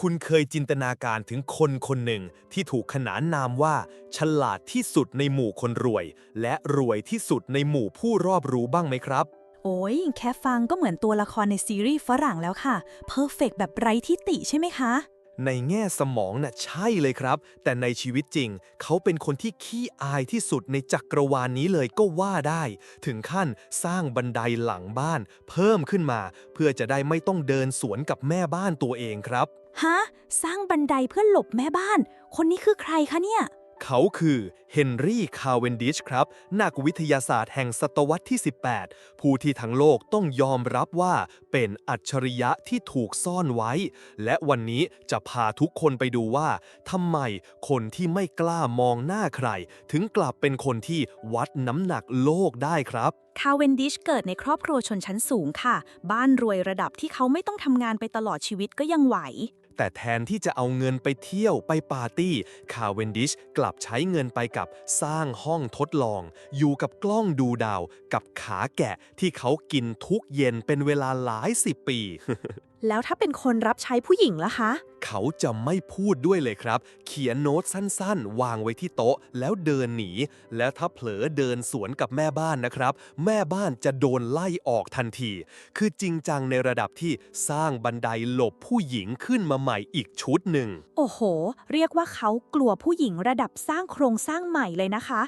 คุณเคยจินตนาการถึงคนคนหนึ่งที่ถูกขนานนามว่า ฉลาดที่สุดในหมู่คนรวย และรวยที่สุดในหมู่ผู้รอบรู้บ้างไหมครับ โอ้ยแค่ฟังก็เหมือนตัวละครในซีรีส์ฝรั่งแล้วค่ะ เพอร์เฟกแบบไร้ที่ติใช่ไหมคะ ในแง่สมองน่ะใช่เลยครับ แต่ในชีวิตจริง เขาเป็นคนที่ขี้อายที่สุดในจักรวาลนี้เลยก็ว่าได้ ถึงขั้นสร้างบันไดหลังบ้าน เพิ่มขึ้นมา เพื่อจะได้ไม่ต้องเดินสวนกับแม่บ้านตัวเองครับ ฮะ สร้างบันไดเพื่อหลบแม่บ้าน คนนี้คือใครคะเนี่ย เขาคือเฮนรี่คาเวนดิชครับ นักวิทยาศาสตร์แห่งศตวรรษที่ 18 ผู้ที่ทั้งโลกต้องยอมรับว่าเป็นอัจฉริยะที่ถูกซ่อนไว้ และวันนี้จะพาทุกคนไปดูว่าทำไมคนที่ไม่กล้ามองหน้าใคร ถึงกลับเป็นคนที่วัดน้ำหนักโลกได้ครับคาเวนดิชเกิดในครอบครัวชนชั้นสูงค่ะ บ้านรวยระดับที่เขาไม่ต้องทำงานไปตลอดชีวิตก็ยังไหว แต่แทนที่จะเอาเงินไปเที่ยวไปปาร์ตี้ คาเวนดิชกลับใช้เงินไปกับสร้างห้องทดลอง อยู่กับกล้องดูดาว กับขาแกะที่เขากินทุกเย็นเป็นเวลาหลายสิบปี แล้วถ้าเป็นคนรับใช้ผู้หญิงล่ะคะ เขาจะไม่พูดด้วยเลยครับ เขียนโน้ตสั้นๆ วางไว้ที่โต๊ะ แล้วเดินหนี แล้วถ้าเผลอเดินสวนกับแม่บ้านนะครับ แม่บ้านจะโดนไล่ออกทันที คือจริงจังในระดับที่สร้างบันไดหลบผู้หญิงขึ้นมาใหม่อีกชุดหนึ่ง โอ้โห เรียกว่าเขากลัวผู้หญิงระดับสร้างโครงสร้างใหม่เลยนะคะ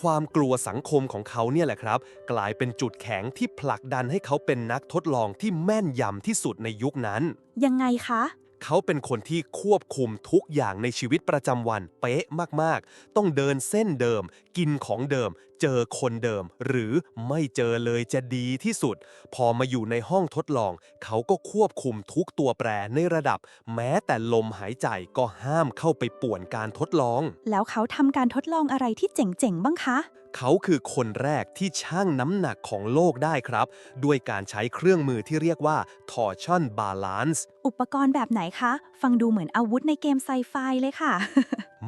ความกลัวสังคมของเขาเนี่ยแหละครับ กลายเป็นจุดแข็งที่ผลักดันให้เขาเป็นนักทดลองที่แม่นยำที่สุดในยุคนั้น ยังไงคะ เขาเป็นคนที่ควบคุมทุกอย่างในชีวิตประจำวันเป๊ะมากๆ ต้องเดินเส้นเดิม กินของเดิมเจอคนเดิม หรือไม่เจอเลยจะดีที่สุด พอมาอยู่ในห้องทดลอง เขาก็ควบคุมทุกตัวแปรในระดับ แม้แต่ลมหายใจก็ห้ามเข้าไปป่วนการทดลอง แล้วเขาทำการทดลองอะไรที่เจ๋งๆ บ้างคะ เขาคือคนแรกที่ชั่งน้ำหนักของโลกได้ครับ ด้วยการใช้เครื่องมือที่เรียกว่า torsion balance อุปกรณ์แบบไหนคะ ฟังดูเหมือนอาวุธในเกมไซไฟเลยค่ะ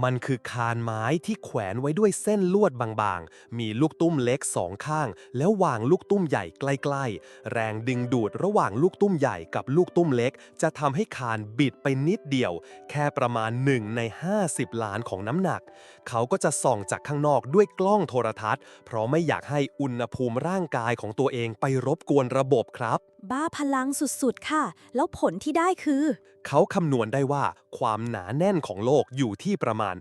มันคือคานไม้ที่แขวนไว้ด้วยเส้นลวดบางๆ มีลูกตุ้มเล็กสองข้าง แล้ววางลูกตุ้มใหญ่ใกล้ๆ แรงดึงดูดระหว่างลูกตุ้มใหญ่กับลูกตุ้มเล็ก จะทำให้คานบิดไปนิดเดียว แค่ประมาณ 1 ใน 50 ล้านของน้ำหนัก เขาก็จะส่องจากข้างนอกด้วยกล้องโทรทัศน์ เพราะไม่อยากให้อุณหภูมิร่างกายของตัวเองไปรบกวนระบบครับ บ้าพลังสุดๆ ค่ะ แล้วผลที่ได้คือ เขาคำนวณได้ว่าความหนาแน่นของโลกอยู่ที่ประมาณ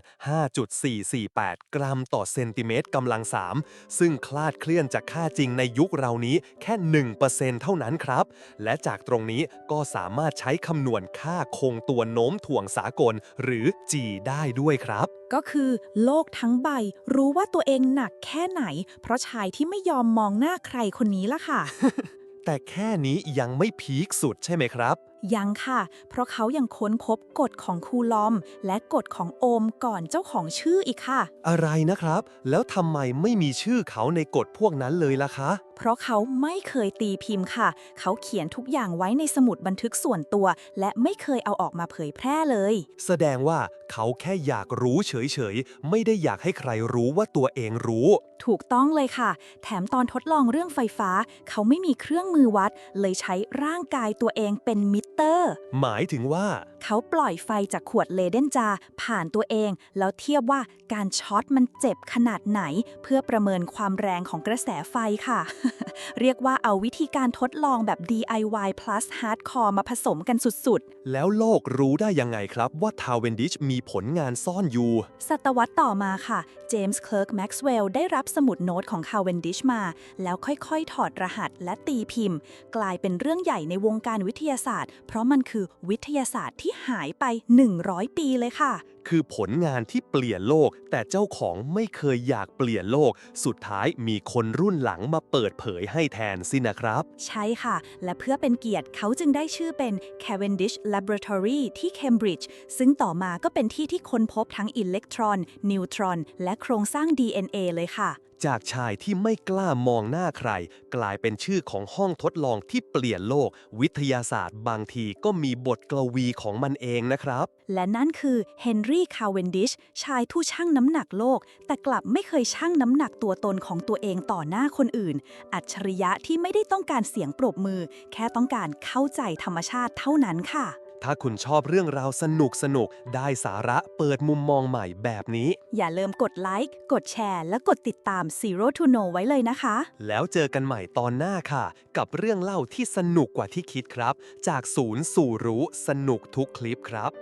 5.448 กรัมต่อเซนติเมตรกำลัง 3 ซึ่งคลาดเคลื่อนจากค่าจริงในยุคเรานี้แค่ 1%เท่านั้นครับ และจากตรงนี้ก็สามารถใช้คำนวณค่าคงตัวโน้มถ่วงสากล หรือ G ได้ด้วยครับ ก็คือโลกทั้งใบรู้ว่าตัวเองหนักแค่ไหน เพราะชายที่ไม่ยอมมองหน้าใครคนนี้ล่ะค่ะ แต่แค่นี้ยังไม่พีคสุดใช่ไหมครับ ยังค่ะ เพราะเขายังค้นพบกฎของคูลอม และกฎของโอห์มก่อนเจ้าของชื่ออีกค่ะ อะไรนะครับ แล้วทำไมไม่มีชื่อเขาในกฎพวกนั้นเลยล่ะคะ เพราะเขาไม่เคยตีพิมพ์ค่ะ เขาเขียนทุกอย่างไว้ในสมุดบันทึกส่วนตัว และไม่เคยเอาออกมาเผยแพร่เลย แสดงว่าเขาแค่อยากรู้เฉยๆ ไม่ได้อยากให้ใครรู้ว่าตัวเองรู้ ถูกต้องเลยค่ะ แถมตอนทดลองเรื่องไฟฟ้า เขาไม่มีเครื่องมือวัด เลยใช้ร่างกายตัวเองเป็นมิเตอร์ หมายถึงว่า เขาปล่อยไฟจากขวดเลเดนจาผ่านตัวเอง แล้วเทียบว่าการช็อตมันเจ็บขนาดไหน เพื่อประเมินความแรงของกระแสไฟค่ะ เรียกว่าเอาวิธีการทดลองแบบ DIY plus hardcore มาผสมกันสุดแล้วโลกรู้ได้ยังไงครับว่าทาเวนดิชมีผลงานซ่อนอยู่ๆศตวรรษต่อมาค่ะ เจมส์ เคลิร์ก แม็กซ์เวลล์ได้รับสมุดโน้ตของคาเวนดิชมา แล้วค่อยๆ ถอดรหัสและตีพิมพ์ กลายเป็นเรื่องใหญ่ในวงการวิทยาศาสตร์ เพราะมันคือวิทยาศาสตร์ที่หายไป 100 ปีเลยค่ะ คือผลงานที่เปลี่ยนโลก แต่เจ้าของไม่เคยอยากเปลี่ยนโลก สุดท้ายมีคนรุ่นหลังมาเปิดเผยให้แทนสินะครับ ใช่ค่ะ และเพื่อเป็นเกียรติเขาจึงได้ชื่อเป็น Cavendish Laboratory ที่ Cambridge ซึ่งต่อมาก็เป็นที่ที่ค้นพบทั้งอิเล็กตรอน นิวตรอน และโครงสร้าง DNA เลยค่ะ จากชายที่ไม่กล้ามองหน้าใคร กลายเป็นชื่อของห้องทดลองที่เปลี่ยนโลก วิทยาศาสตร์บางทีก็มีบทกลวีของมันเองนะครับ และนั่นคือเฮนรี่คาเวนดิชชายผู้ชั่งน้ำหนักโลก แต่กลับไม่เคยชั่งน้ำหนักตัวตนของตัวเองต่อหน้าคนอื่น อัจฉริยะที่ไม่ได้ต้องการเสียงปรบมือ แค่ต้องการเข้าใจธรรมชาติเท่านั้นค่ะ ถ้าคุณชอบเรื่องราวสนุกสนุกๆได้สาระเปิดมุมมองใหม่แบบนี้ อย่าลืมกดไลค์ กดแชร์ และกดติดตาม Zero to Know ไว้เลยนะคะ แล้วเจอกันใหม่ตอนหน้าค่ะ กับเรื่องเล่าที่สนุกกว่าที่คิดครับ จากศูนย์สู่รู้สนุกทุกคลิปครับ